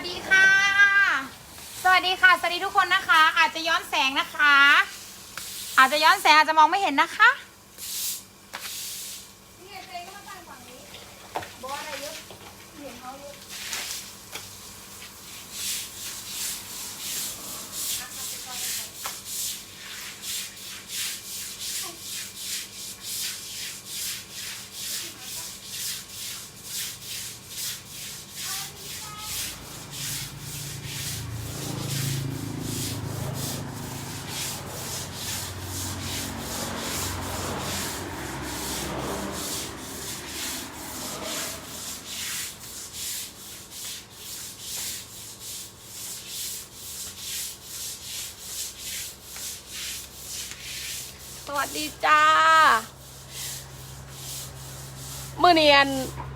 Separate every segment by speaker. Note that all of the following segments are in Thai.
Speaker 1: สดีค่ะ สวัสดีค่ะ สวัสดีทุกคนนะคะ อาจจะย้อนแสงนะคะ อาจจะย้อนแสงอาจจะมองไม่เห็นนะคะ
Speaker 2: ดีจ้าเมื่อเนียน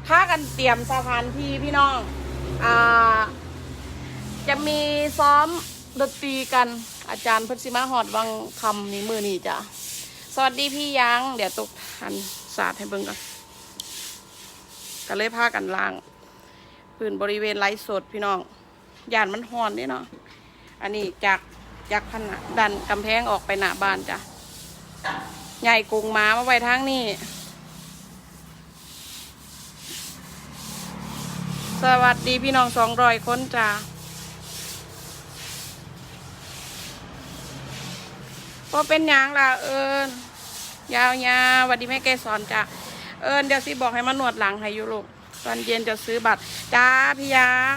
Speaker 2: พากันเตรียมสถานที่พี่น้องอ่าจะมีซ้อมดนตรีกัน อาจารย์พัชิมาหอดวังคำนี้มือนี้จ้ะสวัสดีพี่ยัง เดี๋ยวตกทันศาสตร์ให้เบิ่งกันก็เลยพากันล่างพื้นบริเวณไร้สดพี่น้องยานมันหอนนี่เนาะอันนี้จากจากผนังดันกำแพงออกไปหน้าบ้านจ้ะ ใหญ่กุงม้ามาไว้ทางนี้ สวัสดีพี่น้องสองรอยคนจ้าพอเป็นยังล่ะเอิญยาวยาวๆสวัสดีแม่แกสอนจ้าเอิญเดี๋ยวสิบอกให้มาหนวดหลังให้อยุลูกตอนเย็นจะซื้อบัตรจ้าพี่ยาง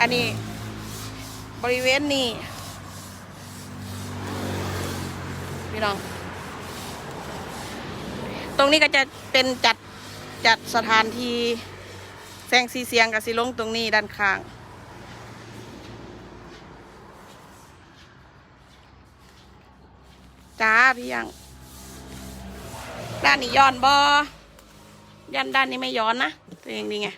Speaker 2: อันนี้ บริเวณนี้พี่น้อง ตรงนี้ก็จะเป็นจัดจัดสถานที่แสงสีเสียงกับสีลงตรงนี้ด้านข้าง จ้าพี่ยัง ด้านนี้ย้อนบอยันด้านนี้ไม่ย้อนนะ ตัวเองดีไง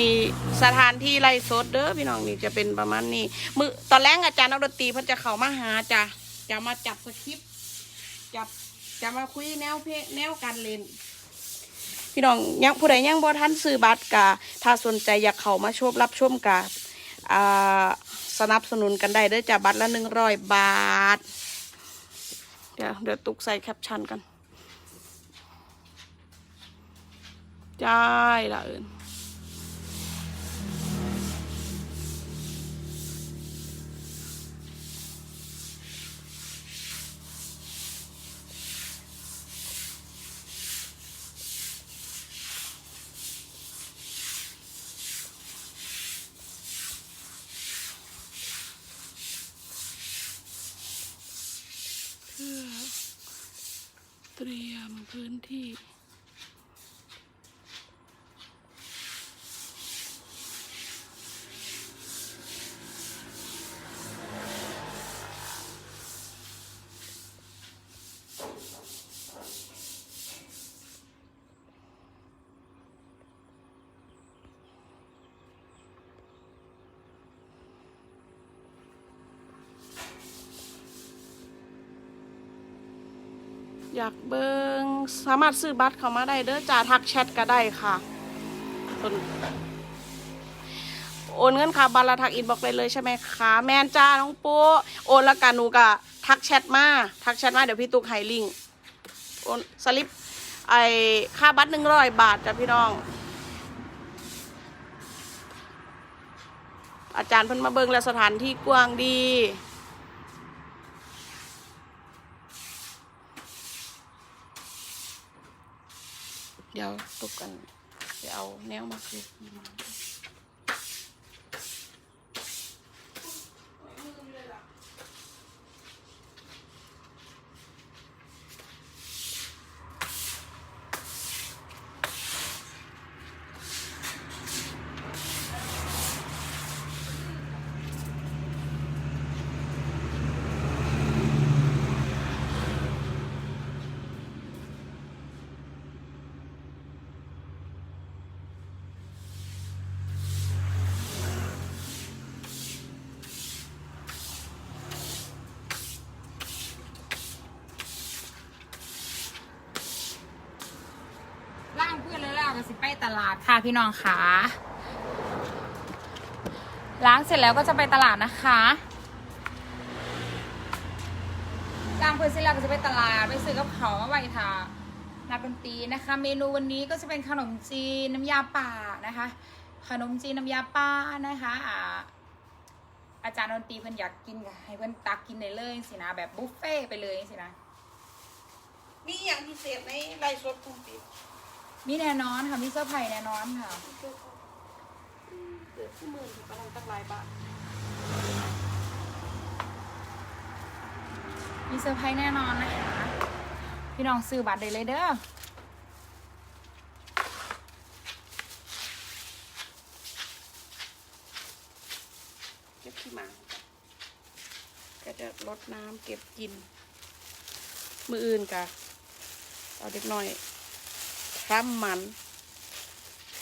Speaker 2: นี้สถานที่ไล่สดเด้อพี่น้องนี่จะเป็นประมาณนี้ มือตอนแรกอาจารย์นักดนตรีเพิ่นจะเข้ามาหาจ้ะจะมาจับสคริปต์จับจะมาคุยแนวเพลงแนวการเล่นพี่น้องยังผู้ใดยังบ่ทันซื้อบัตรกะถ้าสนใจอยากเข้ามาชมรับชมกะอ่าสนับสนุนกันได้เด้อจ้ะบัตรละหนึ่งร้อยบาท เดี๋ยวเดี๋ยวตุกใส่แคปชั่นกันใจ่ละเอิญ เพื่อเตรียม พื้นที่ อยากเบิงสามารถซื้อบัตรเข้ามาได้เด้อจ่าทักแชทก็ได้ค่ะส่วนโอนเงินค่ะบัตรละทักอินบอกไปเลยใช่ไหมคะแมนจ้าน้องปูโอนแล้วกันหนูกะทักแชทมาทักแชทมาเดี๋ยวพี่ตุ๊กให้ลิงโอนสลิปไอค่าบัตรหนึ่งร้อยบาทจ้ะพี่น้อง อาจารย์เพิ่นมาเบิงแล้วสถานที่กว้างดี เดี๋ยวตุกกันไปเอาแนวมาคือ
Speaker 1: ตลาดค่ะพี่น้องค่ะล้างเสร็จแล้วก็จะไปตลาดนะคะล้างเพื่อนเสร็จแล้วก็จะไปตลาดไปซื้อกับเขาวมาไว้ทานักดนตรีนะคะ เมนูวันนี้ก็จะเป็นขนมจีนน้ำยาป่านะคะ ขนมจีนน้ำยาป่านะคะอาจารย์ดนตรีเพื่อนอยากกินก็ให้เพื่อนตักกินได้เลยสินะแบบบุฟเฟ่ต์ไปเลยสินะ
Speaker 2: มีอย่างพิเศษในไลฟ์สดกลุ่มปิด
Speaker 1: มีแน่นอนค่ะมีเซอร์ไพรส์แน่นอนค่ะ
Speaker 2: เดือดที่หมื่นกำลังตั้งหลายบาท
Speaker 1: มีเซอร์ไพรส์แน่นอนนะคะ พี่น้องซื้อบัตรได้เลยเด้อ
Speaker 2: เก็บขี้หมาก็จะลดน้ำเก็บกิน มืออื่นกะเอาเด็กน้อย คล้ำมัน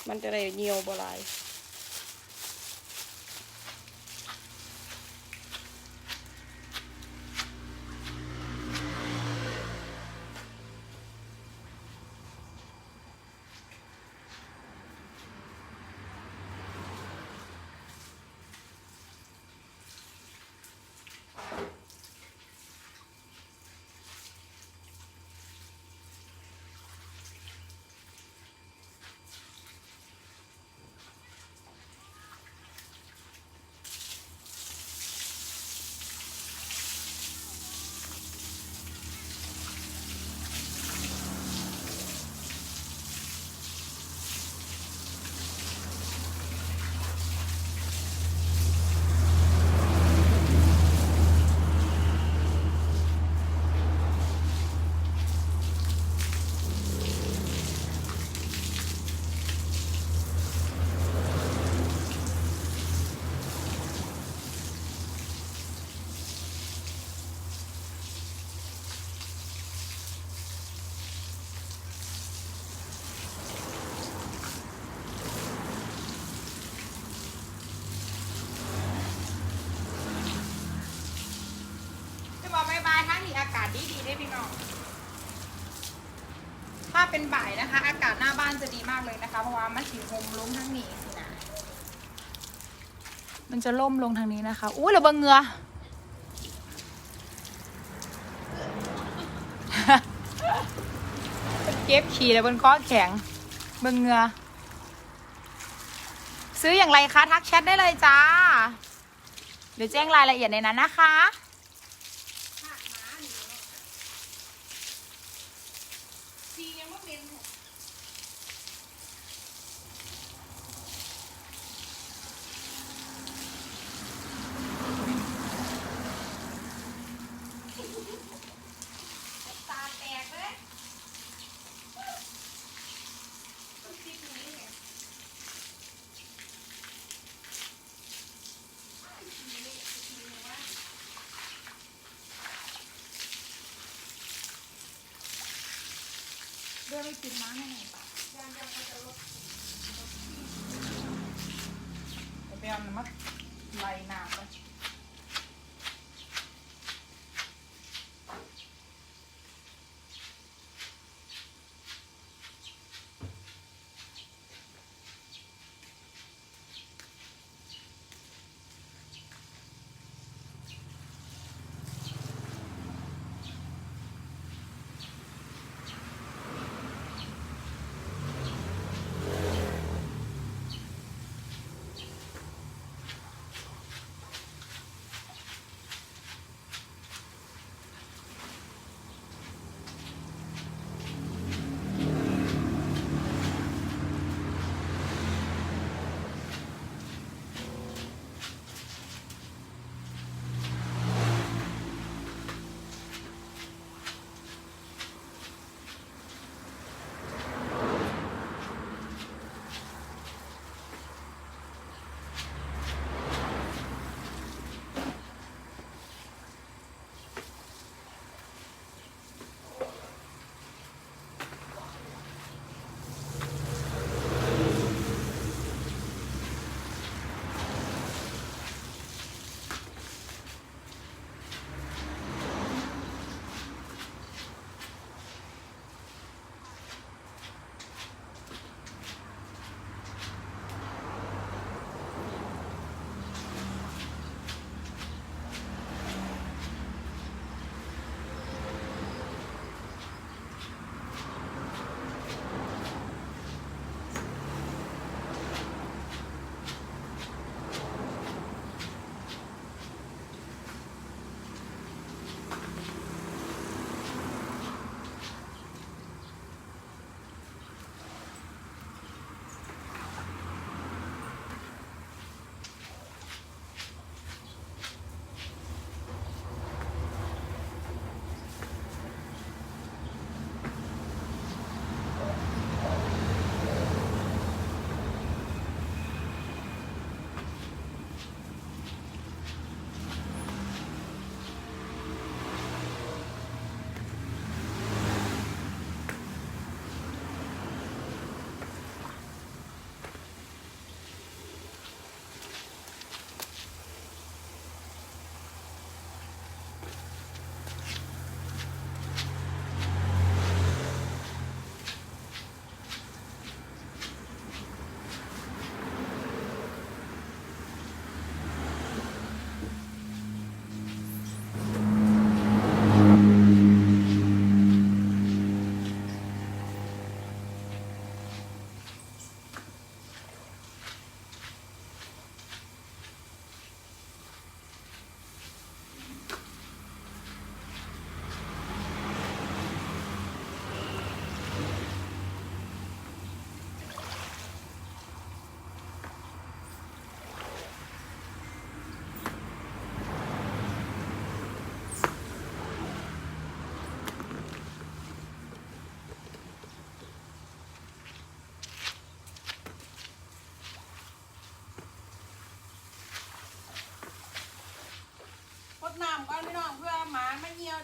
Speaker 2: มันจะได้เหนียวบหลาย
Speaker 1: ดีดีๆได้พี่น้อง ถ้าเป็นบ่ายนะคะ อากาศหน้าบ้านจะดีมากเลยนะคะ เพราะว่ามันสีโฮมลุ้งทั้งนี้สินะมันจะล่มลงทางนี้นะคะอู้ระเบิงเงือเก็บขี่เลยบนก้อแข็งเบิงเงือ ซื้ออย่างไรคะ ทักแชทได้เลยจ้า เดี๋ยวแจ้งรายละเอียดในนั้นนะคะ
Speaker 2: ซียังไม่เป็น
Speaker 1: ตาแตกเลย เดินไปกินม้าให้หน่อยป่ะยังยังมันจะลดเดี๋ยวไปเอาน้ำมันไหลน้ำไป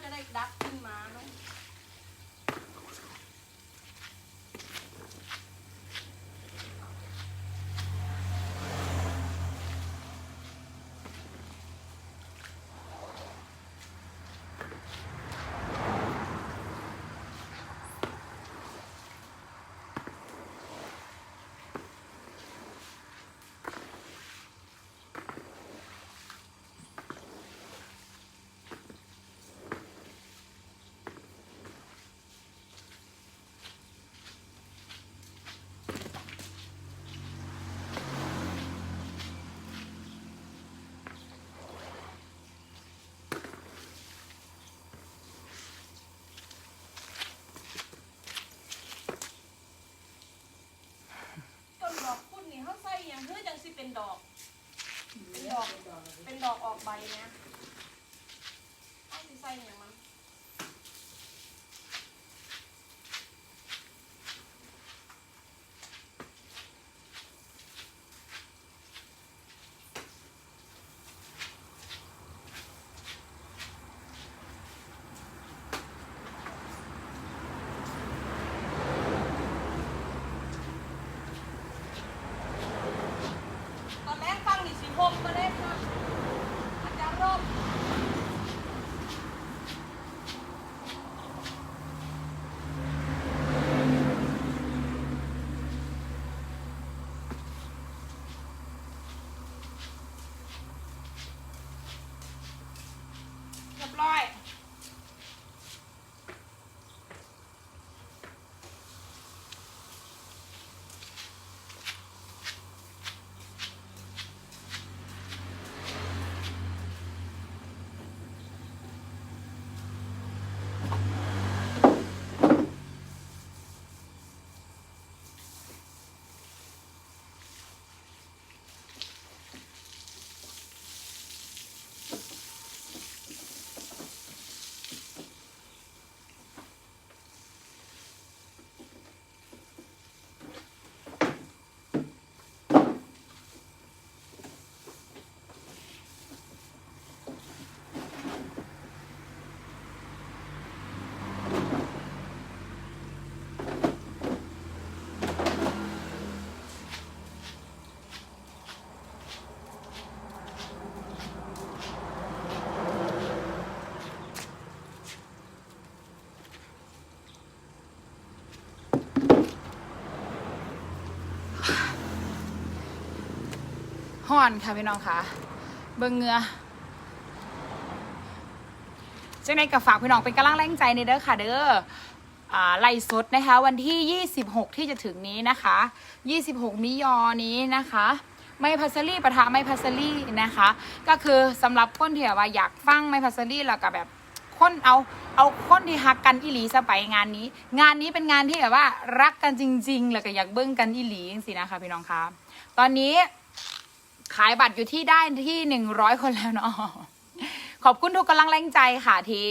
Speaker 1: า
Speaker 2: งไม่เหี่ยวจะได้ดัก เป็นดอกออกใบเนี่ยเขาสิใส่อย่างมัน ตอนแรกฟังนี่สีหกมาเล่นนะอาจารย์ร่ม
Speaker 1: เรียบร้อย ห่อนค่ะพี่น้องค่ะ เบิ่งเหงือจังในกับฝากพี่น้องเป็นกำลังแรงใจในเด้อค่ะเด้ออ่าไล่สดนะคะวันที่ 26 ที่จะถึงนี้นะคะ 26 มิยอนี้นะคะ ไม่พัสลี่ปะทะไม่พัสลี่นะคะ ก็คือสำหรับคนที่แบบว่าอยากฟังไม่พัสลี่แล้วก็แบบคนเอาเอาคนที่ฮักกันอีหลีซะไปงานนี้ งานนี้เป็นงานที่แบบว่ารักกันจริง ๆ แล้วก็อยากเบิ้งกันอีหลีสินะคะพี่น้องคะตอนนี้ ขายบัตรอยู่ที่ได้ที่หนึ่งร้อยคนแล้วเนาะขอบคุณทุกกำลังแรงใจค่ะที่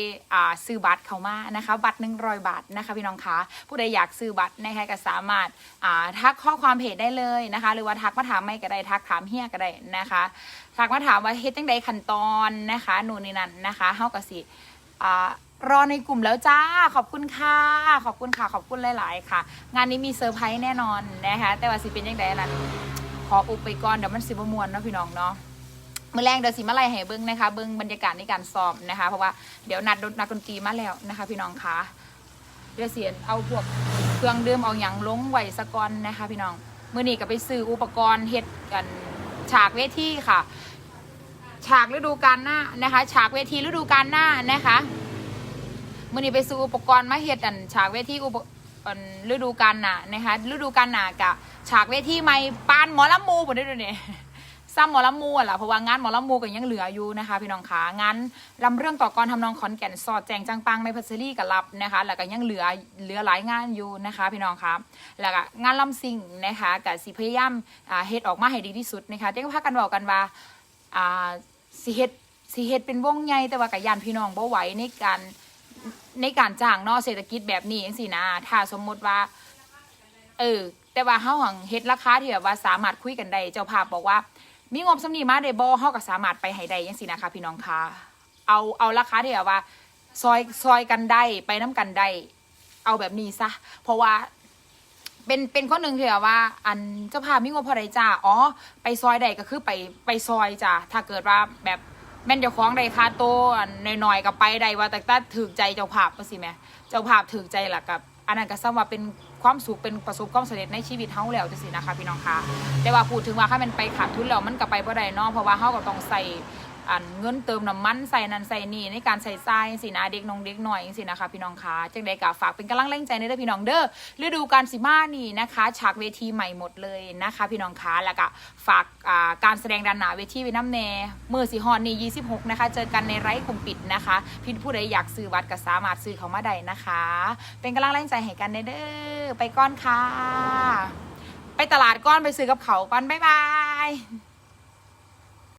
Speaker 1: ซื้อบัตรเข้ามานะคะ บัตรหนึ่งร้อยบาทนะคะพี่น้องคะผู้ใดอยากซื้อบัตรนะคะก็สามารถทักข้อความเพจได้เลยนะคะ หรือว่าทักมาถามไม่ก็ได้ทักถามเฮียก็ได้นะคะทักมาถามว่าเฮ็ดจังใดขั้นตอนนะคะนู่นนี่นั่นนะคะเฮากะสิรอในกลุ่มแล้วจ้าขอบคุณค่ะ ขอบคุณค่ะขอบคุณหลาย ๆ ค่ะ งานนี้มีเซอร์ไพรส์แน่นอนนะคะแต่ว่าสิเป็นยังไงล่ะ ขออุบไปก่อนเดี๋ยวมันสิบมวนเนาะพี่น้องเนาะมื่อแรงเดี๋ยวสิมาไล่ให้เบิ้งนะคะเบิ้งบรรยากาศในการซ้อมนะคะ เพราะว่าเดี๋ยวนัดนักดนตรีมาแล้วนะคะ พี่น้องคะเดี๋ยวเสียนเอาพวกเครื่องดื่มเอาอย่างลงไหวสะกอนนะคะ พี่น้องเมื่อนี้ก็ไปซื้ออุปกรณ์เฮ็ดกันฉากเวทีค่ะ ฉากฤดูกาลหน้านะคะ ฉากเวทีฤดูกาลหน้านะคะเมื่อนี้ไปซื้ออุปกรณ์มาเฮ็ดกันฉากเวทีอุป ฤดูกาลหนานะคะฤดูกาลหนากะฉากเวทีไม่ปานหมอลำมูหมดได้ด้วยเนี่ยซ้ำหมอลำมูอะล่ะเพราะว่างานหมอลำมูก็ยังเหลืออยู่นะคะ พี่น้องขางานลำเรื่องต่อกรทำนองขอนแก่นสอดแจงจังปังไม่พัสรี่กับรับนะคะ แล้วก็ยังเหลือเหลือหลายงานอยู่นะคะ พี่น้องคะแล้วก็งานลำซิงนะคะกับสิพยายามอ่าเฮ็ดออกมาให้ดีที่สุดนะคะเจ้าพากันบอกกันว่าสิเฮ็ดสิเฮ็ดเป็นวงใหญ่แต่ว่ากับยานพี่น้องบ่ไหวในการ ในการจ้างเนาะเศรษฐกิจแบบนี้จังซี่นะถ้าสมมุติว่า เออ แต่ว่าเฮาหังเฮ็ดราคาที่แบบว่าสามารถคุยกันได้เจ้าภาพบอกว่า มีงบสำนีมาได้บ่เฮาก็สามารถไปให้ได้จังซี่นะคะพี่น้องคะเอาเอาราคาที่แบบว่า ซอยซอยกันได้ไปน้ำกันได้เอาแบบนี้ซะเพราะว่าเป็นเป็นข้อหนึ่งที่แบบว่า อันเจ้าภาพมีงบพอใดจ้าอ๋อ ไปซอยใดก็คือไปไปซอยจ้าถ้าเกิดว่าแบบ แม่นเจ้าของใดคาโตวนน้อยๆกับไปใดว่าแต่ถ้าถือใจเจ้าภาพก็สิแม่เจ้าภาพถือใจล่ะกับอันนั้นก็ซ้ำว่าเป็นความสุขเป็นประสบความสำเร็จในชีวิตเฮาแล้วจังซี่นะคะพี่น้องคะแต่ว่าพูดถึงว่าถ้ามันไปขาดทุนแล้วมันก็ไปบ่ได้เนาะเพราะว่าเฮาก็ต้องใส่ อันเงินเติมน้ำมันใส่นันใส่นี่ในการใส่ใจสินะเด็กน้องเด็กหน่อยจังซี่นะคะพี่น้องคะจังใดก็ฝากเป็นกำลังแรงใจในเด้อพี่น้องเด้อฤดูกาลสิมานี่นะคะฉากเวทีใหม่หมดเลยนะคะ พี่น้องคะแล้วก็ฝากการแสดงด้านหนาเวทีไว้น้ำแน่มือสีฮอนนี่26 นะคะ เจอกันในไร้กลุ่มปิดนะคะ พี่ผู้ใดอยากซื้อบัตรก็สามารถซื้อเขามาได้นะคะ เป็นกำลังแรงใจให้กันเด้อไปก้อนค่ะ ไปตลาดก้อนไปซื้อกับเขาก้อนบ๊ายบาย